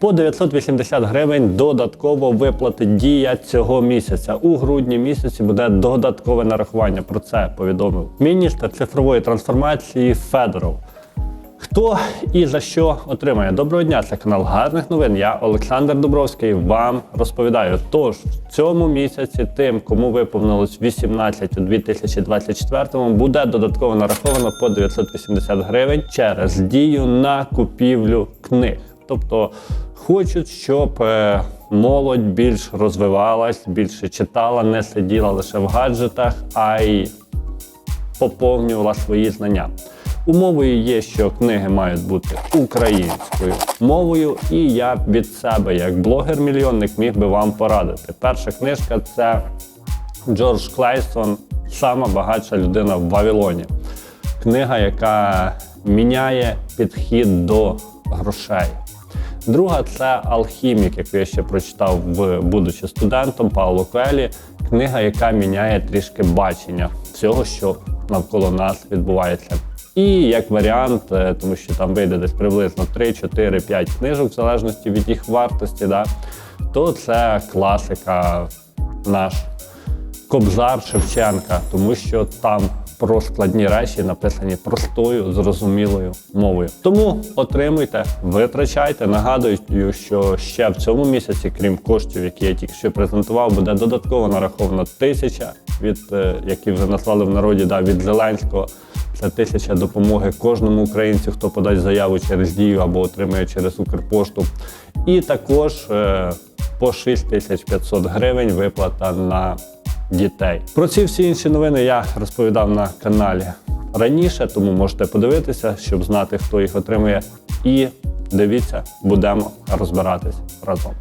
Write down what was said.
По 980 гривень додатково виплатить дія цього місяця. У грудні місяці буде додаткове нарахування. Про це повідомив міністр цифрової трансформації Федоров. Хто і за що отримає? Доброго дня, це канал гарних новин. Я Олександр Дубровський. Вам розповідаю. Тож в цьому місяці тим, кому виповнилось 18 у 2024, буде додатково нараховано по 980 гривень через дію на купівлю книг. Тобто хочуть, щоб е, молодь більш розвивалась, більше читала, не сиділа лише в гаджетах, а й поповнювала свої знання. Умовою є, що книги мають бути українською мовою, і я від себе, як блогер-мільйонник, міг би вам порадити. Перша книжка це Джордж Клейсон, сама багатша людина в Вавилоні. Книга, яка міняє підхід до грошей. Друга це Алхімік, яку я ще прочитав, в, будучи студентом Пауло Коелі. Книга, яка міняє трішки бачення всього, що навколо нас відбувається. І як варіант, е, тому що там вийде десь приблизно 3, 4, 5 книжок, в залежності від їх вартості, да, то це класика наш Кобзар Шевченка, тому що там про складні речі написані простою, зрозумілою мовою. Тому отримуйте, витрачайте. Нагадую, що ще в цьому місяці, крім коштів, які я тільки що презентував, буде додатково нараховано тисяча, від е, які вже назвали в народі да, від Зеленського. Це тисяча допомоги кожному українцю, хто подасть заяву через дію або отримає через Укрпошту. І також е, по 6500 гривень виплата на дітей. Про ці всі інші новини я розповідав на каналі раніше, тому можете подивитися, щоб знати, хто їх отримує. І дивіться, будемо розбиратись разом.